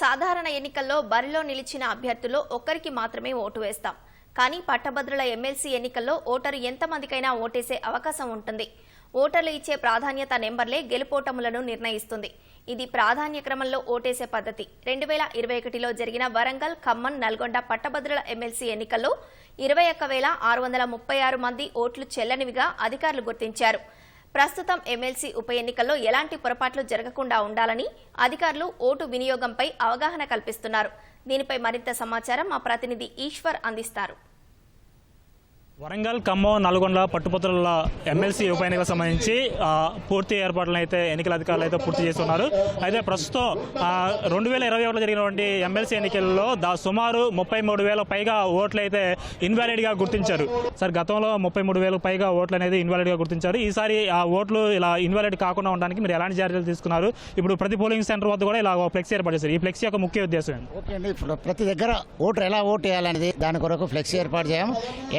సాధారణ ఎన్నికల్లో బరిలో నిలిచిన అభ్యర్థుల్లో ఒక్కరికి మాత్రమే ఓటు వేస్తాం. కానీ పట్టభద్రుల ఎమ్మెల్సీ ఎన్నికల్లో ఓటరు ఎంతమందికైనా ఓటేసే అవకాశం ఉంటుంది. ఓటర్లు ఇచ్చే ప్రాధాన్యత నెంబర్లే గెలుపోటములను నిర్ణయిస్తుంది. ఇది ప్రాధాన్య క్రమంలో ఓటేసే పద్ధతి. రెండు వేల ఇరవై ఒకటిలో జరిగిన వరంగల్ ఖమ్మం నల్గొండ పట్టభద్రుల ఎమ్మెల్సీ ఎన్నికల్లో ఇరవై ఒక్క వేల ఆరు వందల ముప్పై ఆరు మంది ఓట్లు చెల్లనివిగా అధికారులు గుర్తించారు. ప్రస్తుతం ఎమ్మెల్సీ ఉప ఎన్నికల్లో ఎలాంటి పొరపాట్లు జరగకుండా ఉండాలని అధికారులు ఓటు వినియోగంపై అవగాహన కల్పిస్తున్నారు. దీనిపై మరింత సమాచారం మా ప్రతినిధి ఈశ్వర్ అందిస్తారు. వరంగల్ ఖమ్మం నల్గొండ పట్టుపత్రుల ఎమ్మెల్సీ ఉప ఎన్నికలకు సంబంధించి పూర్తి ఏర్పాట్లను అయితే ఎన్నికల అధికారులు అయితే పూర్తి చేస్తున్నారు. అయితే ప్రస్తుతం రెండు వేల ఇరవై ఒకటిలో జరిగినటువంటి ఎమ్మెల్సీ ఎన్నికల్లో దా సుమారు ముప్పై మూడు వేల పైగా ఓట్లు అయితే ఇన్వాలిడ్గా గుర్తించారు. సార్ గతంలో ముప్పై మూడు వేల పైగా ఓట్లు అనేది ఇన్వాలిడ్గా గుర్తించారు. ఈసారి ఆ ఓట్లు ఇలా ఇన్వాలిడ్ కాకుండా ఉండడానికి మీరు ఎలాంటి చర్యలు తీసుకున్నారు? ఇప్పుడు ప్రతి పోలింగ్ సెంటర్ వద్ద కూడా ఇలా ఫ్లెక్సీ ఏర్పాటు చేశారు. ఈ ఫ్లెక్సీ యొక్క ముఖ్య ఉద్దేశం ఓకే అండి. ఇప్పుడు ప్రతి దగ్గర ఓటర్ ఎలా ఓటు వేయాలనేది దాని కొరకు ఫ్లెక్సీ ఏర్పాటు చేయం.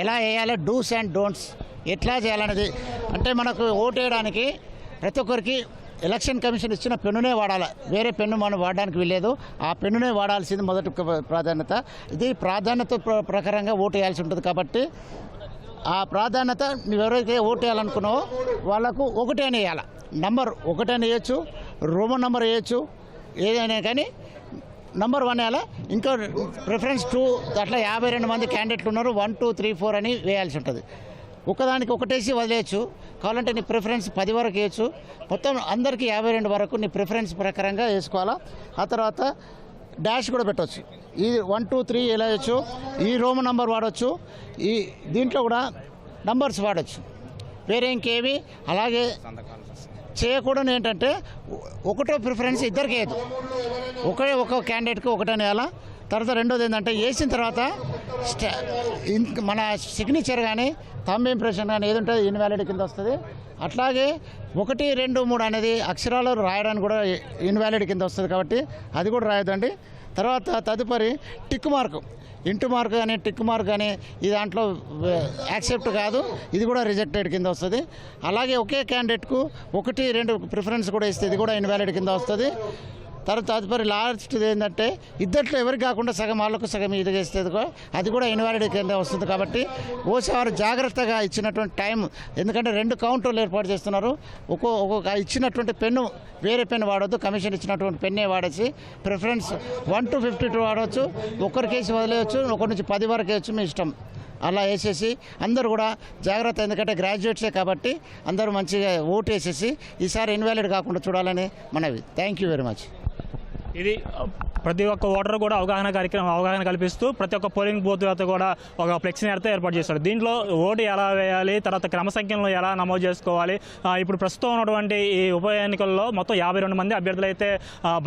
ఎలా వేయాలి డూస్ అండ్ డోంట్స్ ఎట్లా చేయాలనేది. అంటే మనకు ఓటు వేయడానికి ప్రతి ఒక్కరికి ఎలక్షన్ కమిషన్ ఇచ్చిన పెన్నునే వాడాలి. వేరే పెన్ను మనం వాడడానికి వీల్లేదు. ఆ పెన్నునే వాడాల్సింది మొదటి ప్రాధాన్యత. ఇది ప్రాధాన్యత ప్ర- ప్రకారంగా ఓటు వేయాల్సి ఉంటుంది కాబట్టి ఆ ప్రాధాన్యత నువ్వు ఎవరైతే ఓటు వేయాలనుకున్నావో వాళ్ళకు ఒకటే అని వేయాలి. నంబర్ ఒకటే అని వేయచ్చు. రోమన్ నంబర్ వేయచ్చు. ఏదైనా కానీ నంబర్ వన్ వేయాలి ఇంకా ప్రిఫరెన్స్ టూ అట్లా యాభై రెండు మంది క్యాండిడేట్లు ఉన్నారు. వన్ టూ త్రీ ఫోర్ అని వేయాల్సి ఉంటుంది. ఒకదానికి ఒకటేసి వదిలేయచ్చు. కావాలంటే నీ ప్రిఫరెన్స్ పది వరకు వేయచ్చు. మొత్తం అందరికీ యాభై రెండు వరకు నీ ప్రిఫరెన్స్ ప్రకారంగా వేసుకోవాలా? ఆ తర్వాత డాష్ కూడా పెట్టవచ్చు ఈ వన్ టూ త్రీ ఎలా వేయచ్చు? ఈ రూమ్ నంబర్ వాడవచ్చు ఈ దీంట్లో కూడా నంబర్స్ వాడచ్చు. వేరే ఇంకేమి? అలాగే చేయకూడదు ఏంటంటే ఒకటో ప్రిఫరెన్స్ ఇద్దరికి వేయదు ఒకే ఒక క్యాండిడేట్కి ఒకటని వేయాలా తర్వాత రెండోది ఏంటంటే వేసిన తర్వాత మన సిగ్నేచర్ కానీ థమ్ ఇంప్రెషన్ కానీ ఏది ఉంటుంది ఇన్వాలిడ్ కింద వస్తుంది. అట్లాగే ఒకటి రెండు మూడు అనేది అక్షరాలు రాయడానికి కూడా ఇన్వాలిడ్ కింద వస్తుంది కాబట్టి అది కూడా రాయదండి తర్వాత తదుపరి టిక్ మార్క్ ఇంటు మార్క్ కానీ టిక్ మార్క్ కానీ ఈ దాంట్లో యాక్సెప్ట్ కాదు. ఇది కూడా రిజెక్టెడ్ కింద వస్తుంది. అలాగే ఒకే క్యాండిడేట్కు ఒకటి రెండు ప్రిఫరెన్స్ కూడా ఇస్తే ఇది కూడా ఇన్వాలిడ్ కింద వస్తుంది. తర్వాత తదుపరి లాస్ట్ ఏంటంటే ఇద్దట్లో ఎవరికి కాకుండా సగం వాళ్ళకు సగం ఇది అది కూడా ఇన్వాలిడ్ కింద వస్తుంది కాబట్టి ఓసారి జాగ్రత్తగా ఇచ్చినటువంటి టైం ఎందుకంటే రెండు కౌంటర్లు ఏర్పాటు చేస్తున్నారు. ఒక్కో ఒక్కొక్క ఇచ్చినటువంటి పెన్ను వేరే పెన్ను వాడొద్దు కమిషన్ ఇచ్చినటువంటి పెన్నే వాడేసి preference one two fifty two వాడవచ్చు ఒకరికేసి వదిలేయచ్చు ఒకరి నుంచి పది వరకు వేయచ్చు మీ ఇష్టం. అలా వేసేసి అందరూ కూడా జాగ్రత్త ఎందుకంటే గ్రాడ్యుయేట్సే కాబట్టి అందరూ మంచిగా ఓటు వేసేసి ఈసారి ఇన్వాలిడ్ కాకుండా చూడాలని మనవి. థ్యాంక్ యూ వెరీ మచ్ ఇది ప్రతి ఒక్క ఓటర్ కూడా అవగాహన కార్యక్రమం అవగాహన కల్పిస్తూ ప్రతి ఒక్క పోలింగ్ బూత్ వద్ద కూడా ఒక ఫ్లెక్సీని అయితే ఏర్పాటు చేశారు. దీంట్లో ఓటు ఎలా వేయాలి తర్వాత క్రమసంఖ్యలను ఎలా నమోదు చేసుకోవాలి ఇప్పుడు ప్రస్తుతం ఉన్నటువంటి ఈ ఉప ఎన్నికల్లో మొత్తం యాభై రెండు మంది అభ్యర్థులు అయితే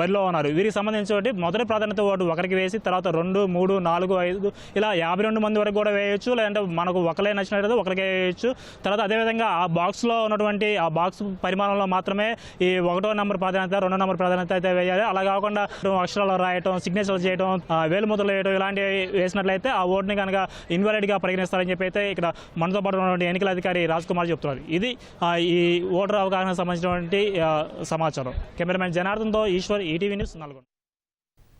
బరిలో ఉన్నారు. వీరికి సంబంధించి మొదటి ప్రాధాన్యత ఓటు ఒకరికి వేసి తర్వాత రెండు మూడు నాలుగు ఐదు ఇలా యాభై రెండు మంది వరకు కూడా వేయచ్చు లేదంటే మనకు ఒకరే నచ్చినట్టు ఒకరికే వేయచ్చు. తర్వాత అదేవిధంగా ఆ బాక్స్లో ఉన్నటువంటి ఆ బాక్స్ పరిమాణంలో మాత్రమే ఈ ఒకటో నెంబర్ ప్రాధాన్యత రెండో నెంబర్ ప్రాధాన్యత అయితే వేయాలి. అలా కాకుండా అక్షరాలు రాయటం సిగ్నేచర్లు చేయడం ఆ, వేలుముద్రలు వేయడం ఇలాంటివి వేసినట్లయితే ఆ ఓటుని కనుక ఇన్వాలిడ్గా పరిగణిస్తారని చెప్పి అయితే ఇక్కడ మనతో పాటు ఉన్నటువంటి ఎన్నికల అధికారి రాజ్ కుమార్ చెప్తున్నారు. ఇది ఈ ఓటర్ అవగాహన సంబంధించినటువంటి సమాచారం. కెమెరామెన్ జనార్దన్తో ఈశ్వర్ ఈటీవీ న్యూస్ నల్గొండ.